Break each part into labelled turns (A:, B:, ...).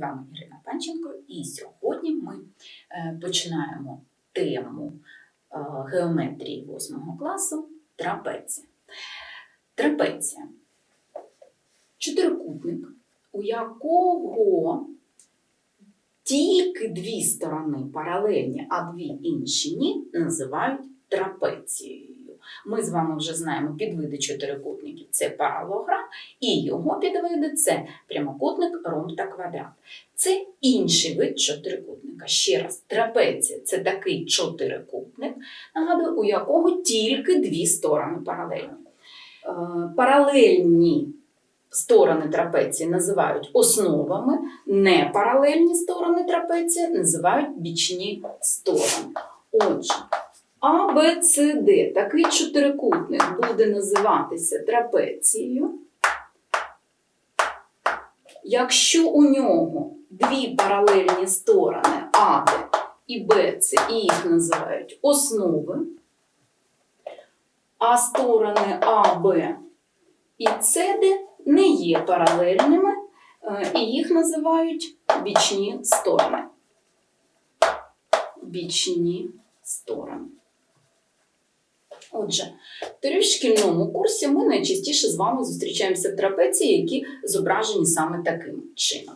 A: вами Ірина Панченко, і сьогодні ми е, починаємо тему е, геометрії 8 класу трапеція. Трапеція чотирикутник, у якого тільки дві сторони паралельні, а дві інші ні, називають трапецією. Ми з вами вже знаємо підвиди чотирикутників це паралограм, і його підвиди це прямокутник, ромб та квадрат. Це інший вид чотирикутника. Ще раз, трапеція це такий чотирикутник, нагадую, у якого тільки дві сторони паралельні. Е, Паралельні сторони трапеції називають основами, непаралельні сторони трапеції називають бічні сторони. Отже, а, Б, С, Д. Такий чотирикутник буде називатися трапецією. Якщо у нього дві паралельні сторони А, Д і Б, С, і їх називають основи, а сторони А, Б і С, Д не є паралельними, е, і їх називають бічні сторони. Бічні сторони. Отже, в шкільному курсі ми найчастіше з вами зустрічаємося в трапеції, які зображені саме таким чином.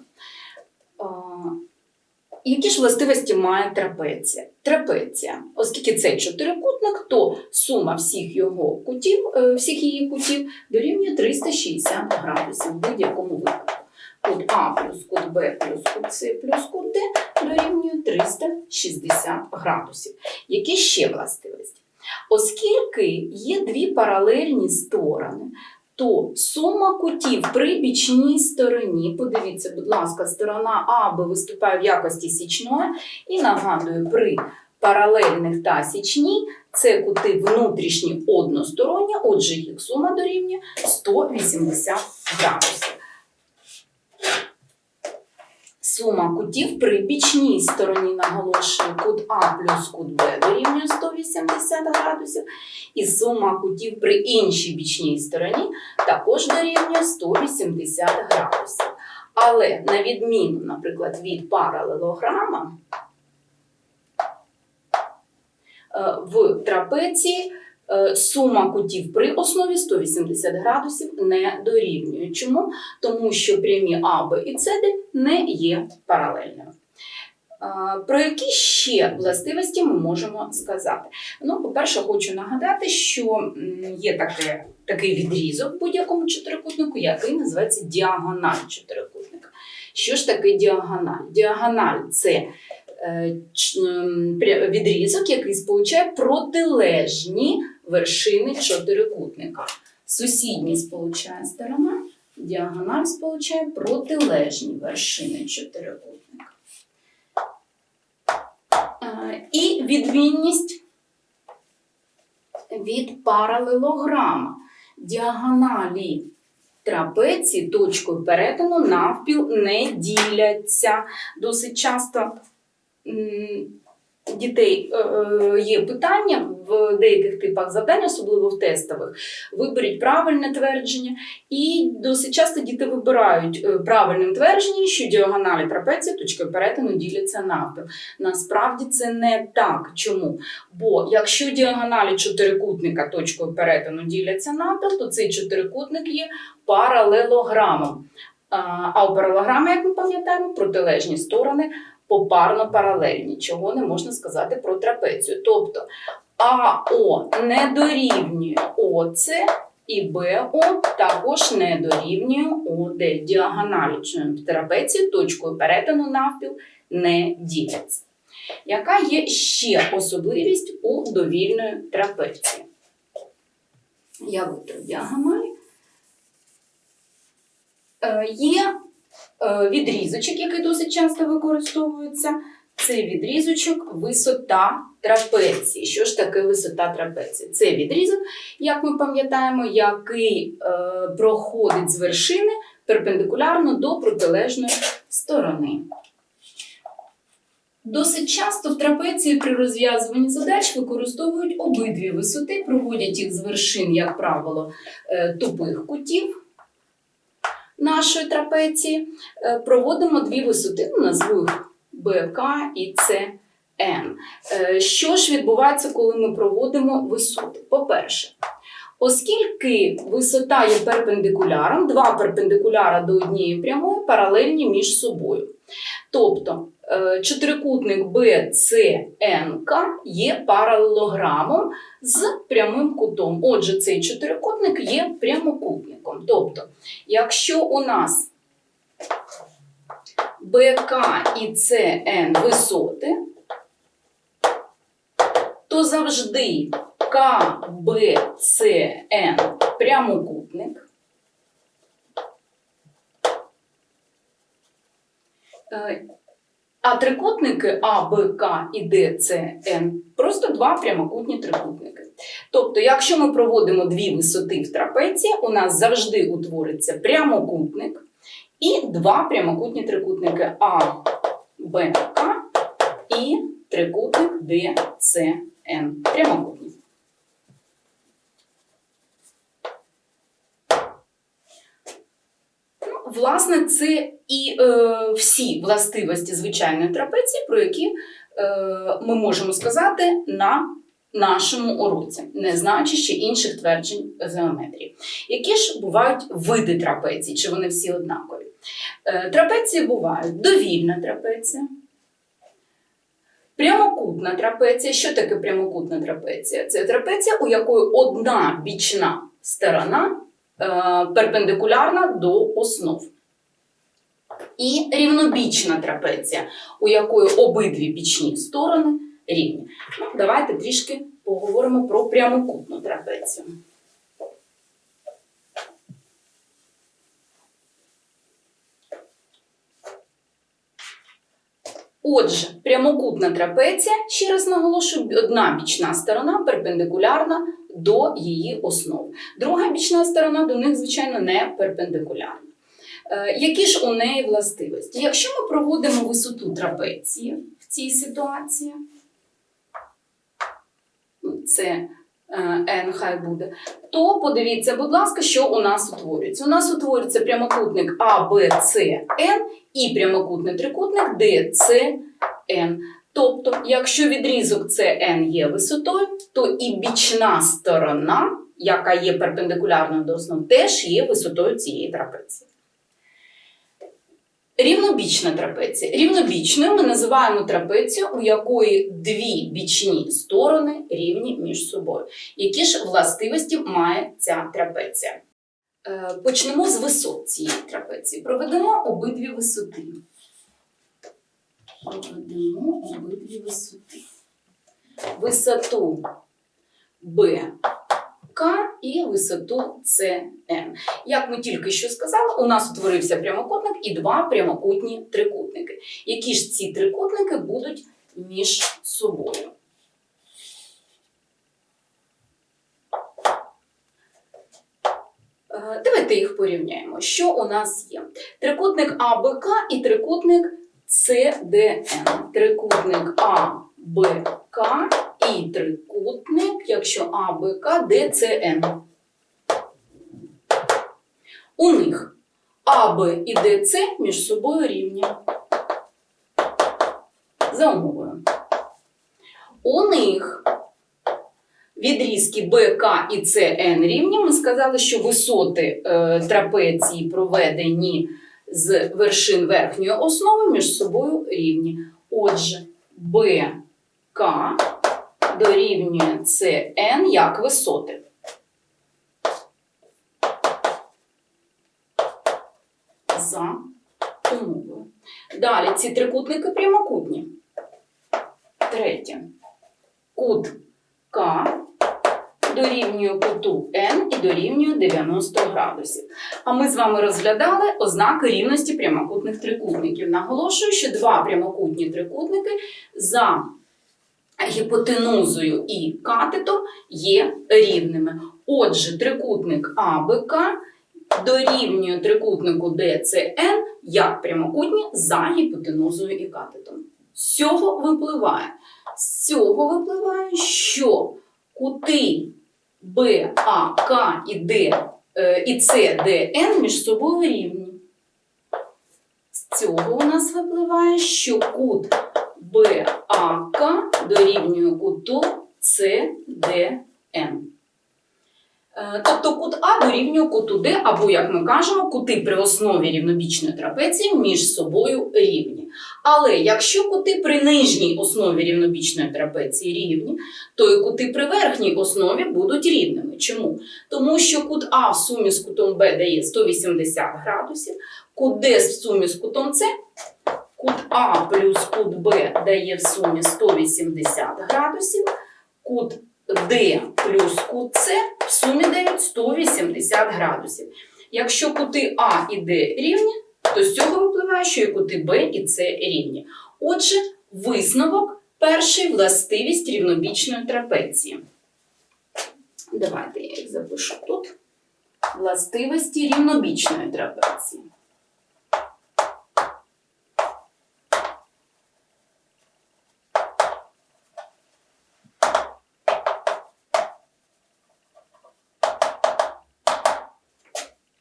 A: Які ж властивості має трапеція? Трапеція, оскільки це чотирикутник, то сума всіх його кутів, е, всіх її кутів дорівнює 360 градусів в будь-якому випадку. Кут А плюс кут Б плюс кут С плюс кут Д дорівнює 360 градусів. Які ще властивості? Оскільки є дві паралельні сторони, то сума кутів при бічній стороні, подивіться, будь ласка, сторона АБ виступає в якості січної, і нагадую, при паралельних та січній це кути внутрішні односторонні, отже, їх сума дорівнює 180 градусів. Сума кутів при бічній стороні наголошую кут А плюс кут Б дорівнює 180 градусів, і сума кутів при іншій бічній стороні також дорівнює 180 градусів. Але на відміну, наприклад, від паралелограма, е, в трапеції сума кутів при основі 180 градусів не дорівнює. Чому? Тому що прямі А, Б і С не є паралельними. Е, Про які ще властивості ми можемо сказати? Ну, по-перше, хочу нагадати, що є таке, такий відрізок в будь-якому чотирикутнику, який називається діагональ чотирикутника. Що ж таке діагональ? Діагональ це е, відрізок, який сполучає протилежні вершини чотирикутника. Сусідні сполучає сторона, діагональ сполучає протилежні вершини чотирикутника. І відмінність від паралелограма. Діагоналі трапеції точкою перетину навпіл не діляться. Досить часто дітей е, е, є питання в деяких типах завдань, особливо в тестових. Виберіть правильне твердження, і досить часто діти вибирають е, правильним твердженням, що діагоналі трапеції точкою перетину діляться навпіл. Насправді це не так. Чому? Бо якщо діагоналі чотирикутника точкою перетину діляться навпіл, то цей чотирикутник є паралелограмом. А, у паралелограмі, як ми пам'ятаємо, протилежні сторони попарно паралельні, чого не можна сказати про трапецію. Тобто АО не дорівнює ОЦ і БО також не дорівнює ОД. Діагоналі трапеції точкою перетину навпіл не діляться. Яка є ще особливість у довільної трапеції? Я витру діагоналі. Е, Є відрізочок, який досить часто використовується. Це відрізочок висота трапеції. Що ж таке висота трапеції? Це відрізок, як ми пам'ятаємо, який е, проходить з вершини перпендикулярно до протилежної сторони. Досить часто в трапеції при розв'язуванні задач використовують обидві висоти, проводять їх з вершин, як правило, е, тупих кутів. Нашої трапеції, е, проводимо дві висоти, ну, назву їх БК і СН. Е, Що ж відбувається, коли ми проводимо висоти? По-перше, оскільки висота є перпендикуляром, два перпендикуляра до однієї прямої паралельні між собою. Тобто чотирикутник BCNK є паралелограмом з прямим кутом. Отже, цей чотирикутник є прямокутником. Тобто, якщо у нас БК і СН висоти, то завжди КБЦН прямокутник. А трикутники А, Б, К і Д, С, Н просто два прямокутні трикутники. Тобто, якщо ми проводимо дві висоти в трапеції, у нас завжди утвориться прямокутник і два прямокутні трикутники А, Б, К і трикутник Д, С, Н. Прямокутні. Ну, Власне, це і е, всі властивості звичайної трапеції, про які е, ми можемо сказати на нашому уроці, не знаючи інших тверджень геометрії. Які ж бувають види трапецій, чи вони всі однакові? Е, трапеції бувають довільна трапеція, прямокутна трапеція. Що таке прямокутна трапеція? Це трапеція, у якої одна бічна сторона перпендикулярна до основ. І рівнобічна трапеція, у якої обидві бічні сторони рівні. Ну, давайте трішки поговоримо про прямокутну трапецію. Отже, прямокутна трапеція, ще раз наголошую, одна бічна сторона перпендикулярна до її основ. Друга бічна сторона до них, звичайно, не перпендикулярна. Е, Які ж у неї властивості? Якщо ми проводимо висоту трапеції в цій ситуації, це е, n хай буде, то подивіться, будь ласка, що у нас утворюється. У нас утворюється прямокутник Н і прямокутний трикутник Н. Тобто, якщо відрізок CN є висотою, то і бічна сторона, яка є перпендикулярною до основ, теж є висотою цієї трапеції. Рівнобічна трапеція. Рівнобічною ми називаємо трапецію, у якої дві бічні сторони рівні між собою. Які ж властивості має ця трапеція? Е, Почнемо з висот цієї трапеції. Проведемо обидві висоти. Проведемо обидві висоти. Висоту БК і висоту СН. Як ми тільки що сказали, у нас утворився прямокутник і два прямокутні трикутники. Які ж ці трикутники будуть між собою? Е, Давайте їх порівняємо. Що у нас є? Трикутник АБК і трикутник СДН. Трикутник АБК і трикутник, якщо АБК, ДЦН. У них АБ і ДЦ між собою рівні. За умовою. У них відрізки БК і СН рівні. Ми сказали, що висоти е, трапеції проведені з вершин верхньої основи між собою рівні. Отже, БК дорівнює СН як висоти. За умовою. Далі ці трикутники прямокутні. Третє. Кут К дорівнює куту N і дорівнює 90 градусів. А ми з вами розглядали ознаки рівності прямокутних трикутників. Наголошую, що два прямокутні трикутники за гіпотенузою і катетом є рівними. Отже, трикутник АБК дорівнює трикутнику ДЦН як прямокутні за гіпотенузою і катетом. З цього випливає, з цього випливає, що кути БАК і Д е, і СДН між собою рівні. З цього у нас випливає, що кут БАК дорівнює куту СДН. Е, Тобто кут А дорівнює куту Д, або, як ми кажемо, кути при основі рівнобічної трапеції між собою рівні. Але якщо кути при нижній основі рівнобічної трапеції рівні, то і кути при верхній основі будуть рівними. Чому? Тому що кут А в сумі з кутом Б дає 180 градусів, кут Д в сумі з кутом С, кут А плюс кут Б дає в сумі 180 градусів, кут D плюс кут С в сумі дають 180 градусів. Якщо кути А і Д рівні, то з цього випливає, що і кути Б і С рівні. Отже, висновок перший властивість рівнобічної трапеції. Давайте я їх запишу тут. Властивості рівнобічної трапеції.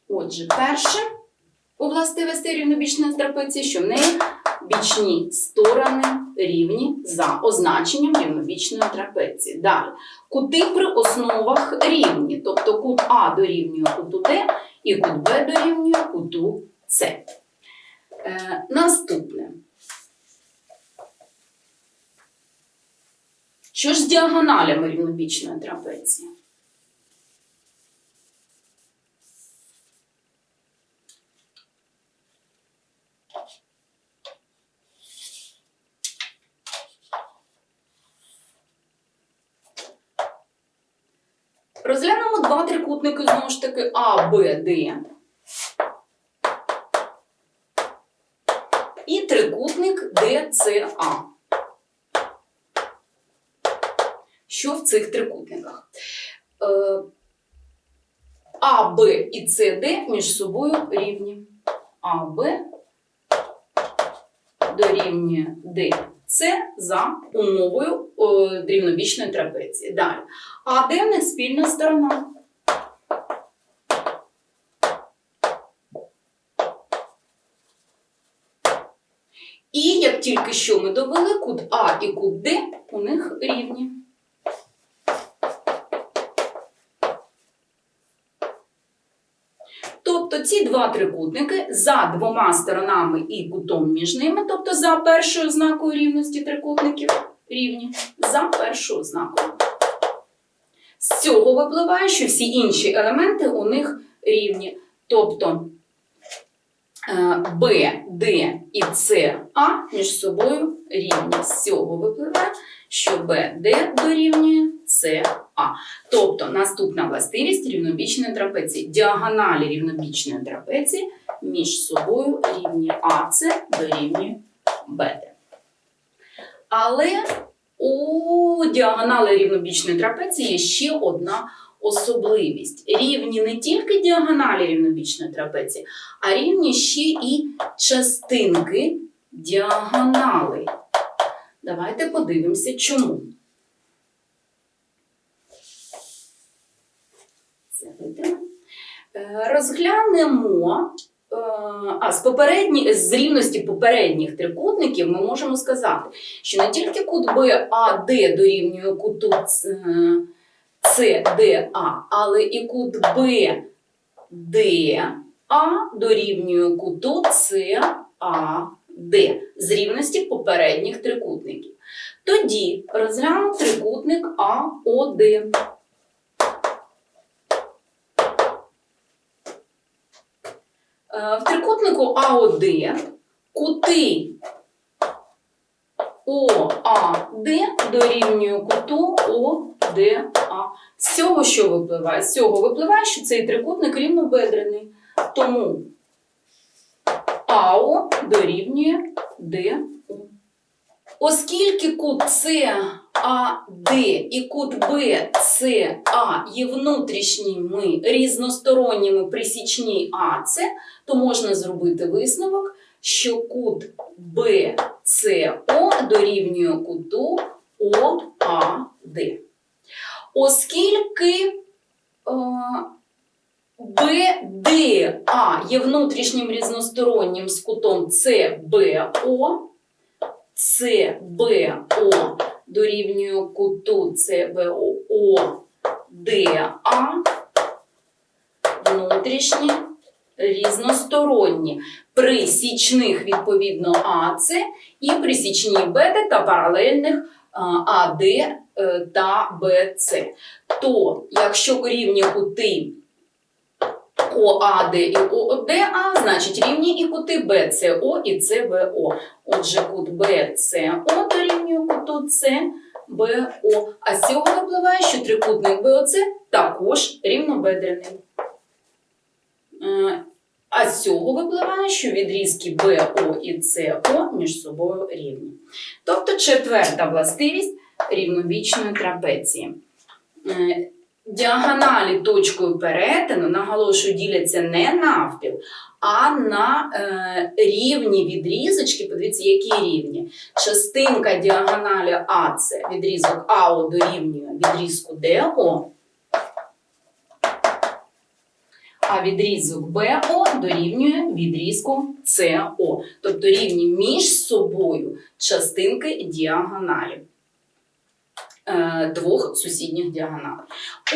A: Отже, перше у властивості рівнобічної трапеції, що в неї бічні сторони рівні за означенням рівнобічної трапеції. Далі, кути при основах рівні, тобто кут А дорівнює куту Д і кут Б дорівнює куту С. Е, наступне. Що ж з діагоналями рівнобічної трапеції? Розглянемо два трикутники, знову ж таки, А, Б, Д. І трикутник ДЦА. Що в цих трикутниках? Е, А, Б і СД між собою рівні. А, Б дорівнює Д. Це за умовою дрібнобічної трапеції. Далі. А де них спільна сторона? І як тільки що ми довели, кут А і кут Д у них рівні. Тобто ці два трикутники за двома сторонами і кутом між ними, тобто за першою ознакою рівності трикутників рівні, за першою ознакою. З цього випливає, що всі інші елементи у них рівні. Тобто е, Б, Д і С, А між собою рівні. З цього випливає, що Б, Д дорівнює С, А. Тобто наступна властивість рівнобічної трапеції. Діагоналі рівнобічної трапеції між собою рівні АС дорівнює БД. Але у діагонали рівнобічної трапеції є ще одна особливість. Рівні не тільки діагоналі рівнобічної трапеції, а рівні ще і частинки діагоналей. Давайте подивимося, чому. Це видимо. Е, Розглянемо е, а, з, попередні, з рівності попередніх трикутників ми можемо сказати, що не тільки кут БАД дорівнює куту СДА, але і кут БДА дорівнює куту САД з рівності попередніх трикутників. Тоді розглянемо трикутник АОД. В трикутнику АОД кути ОАД дорівнює куту ОДА. З цього що випливає? З цього випливає, що цей трикутник рівнобедрений. Тому АО дорівнює ДУ. Оскільки кут САД і кут БЦА є внутрішніми різносторонніми при січній АЦ, то можна зробити висновок, що кут БЦО дорівнює куту ОАД. Оскільки е, БДА є внутрішнім різностороннім з кутом ЦБО. ЦБО дорівнює куту ЦБО ДА. Внутрішні різносторонні. При січних, відповідно, АЦ і при січній БД та паралельних АД е, та БЦ. То, якщо рівні кути ОАД і ОДА, значить рівні і кути БЦО і ЦБО. Отже, кут БЦО дорівнює куту БО. А з цього випливає, що трикутник БОЦ також рівнобедрений. Е, А з цього випливає, що відрізки БО і СО між собою рівні. Тобто четверта властивість рівновічної трапеції. Діагоналі точкою перетину, наголошую, діляться не навпіл, а на е, рівні відрізочки. Подивіться, які рівні. Частинка діагоналі АЦ, відрізок АО дорівнює відрізку ДО, а відрізок БО дорівнює відрізку СО. Тобто рівні між собою частинки діагоналів двох сусідніх діагоналей.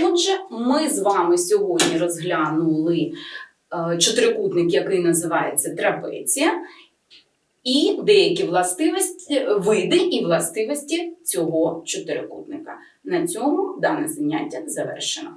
A: Отже, ми з вами сьогодні розглянули е, чотирикутник, який називається трапеція, і деякі властивості, види і властивості цього чотирикутника. На цьому дане заняття завершено.